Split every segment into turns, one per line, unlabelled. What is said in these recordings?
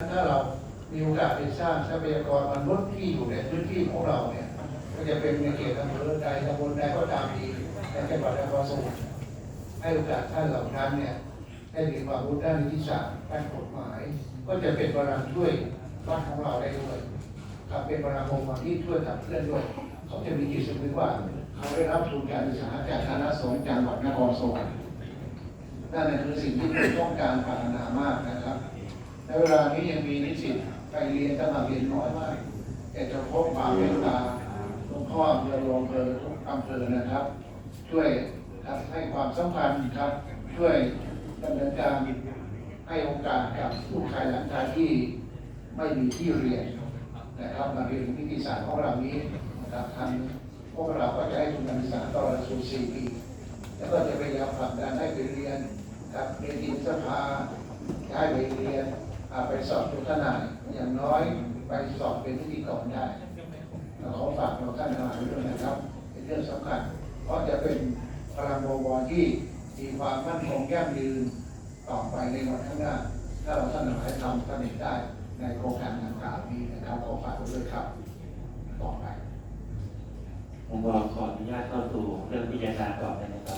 ถ้าเรามีโอกาสไปสร้างทรัพยากรมนุษย์ที่อยู่ในพื้นที่ของเราเนี่ยก็จะเป็นในเขตอำเภอใดตำบลใดก็ตามดีในจังหวัดนครสวรรค์ให้โอกาสท่านเหล่านั้นเนี่ยได้มีความรู้ด้านนิติศาสตร์ด้านกฎหมาย ก็จะเป็นพลังช่วยบ้านของเราได้ด้วยครับเป็นพลังองค์กรที่ช่วยขับเคลื่อนด้วยเขาจะมีจิตสำนึกว่าเขาได้รับทุนการศึกษาจากคณะสงฆ์จังหวัดนครสวรรค์นั่นแหละคือสิ่งที่ผมต้องการปรารถนามากนะ ในเวลานี้ยังมีนิสิตไปเรียนสมัครเรียนน้อยมากแต่จะพบความเมตตาหลวงพ่ออำเภอรวมอำเภอทุกอำเภอนะครับ ช่วยให้ความสำคัญครับ ช่วยดำเนินการให้โอกาสกับลูกชายหลังชายที่ไม่มีที่เรียนนะครับมาเรียนวิทยาศาสตร์ของเรานี้นะครับทางพวกเราก็จะให้ทุนการศึกษาต่อหลักสูตร4ปีแล้วก็จะพยายามผลักดันให้ไปเรียนครับเรียนอินสภาให้ไปเรียน ไปสอบทุกทนายอย่างน้อยไปสอบเป็นพิธีกรได้เราขอฝากเราท่านทั้งหลายด้วยนะครับ เป็นเรื่องสำคัญ เพราะจะเป็นพลังบวรที่มีความมั่นคงยั่งยืนต่อไปในวันข้างหน้า ถ้าเราท่านทั้งหลายทำสำเร็จได้ในโครงการดังกล่าวนี้นะครับขอฝากด้วยครับต่อไป
ผมขออนุญาตเข้าสู่เรื่องพิจารณาก่อได้ไหมครับ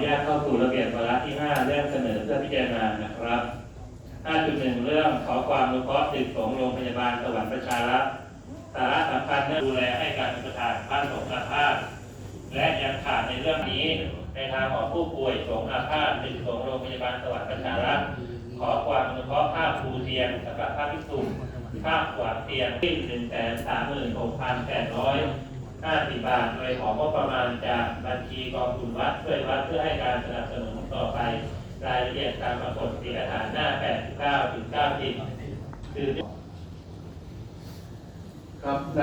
นุญาตเข้าสู่ระเบียบวาระที่ 5 เรื่องเสนอเพื่อพิจารณานะครับ 5.1 เรื่องขอความอนุเคราะห์สิทธิของโรงพยาบาลสวรรค์ประชารักษ์สาระสำคัญเรื่องดูแลให้การอุปถัมภ์บ้านสงฆ์อาพาธและยังขาดในเรื่องนี้ ในทางของผู้ป่วยสงฆ์อาพาธสิทธิของโรงพยาบาลสวรรค์ประชารักษ์ขอความอนุเคราะห์ค่าครูเทียมสำหรับพระภิกษุค่าขวาเตียงที่หนึ่งแสนสามหมื่นหกพันแปดร้อย ห้าสิบบาท โดยของงบประมาณจากบัญชีกองทุนวัดช่วยวัดเพื่อให้การสนับสนุนต่อไป รายละเอียดตามปรากฏเอกสารหน้า 89ถึง90คือ
ครับ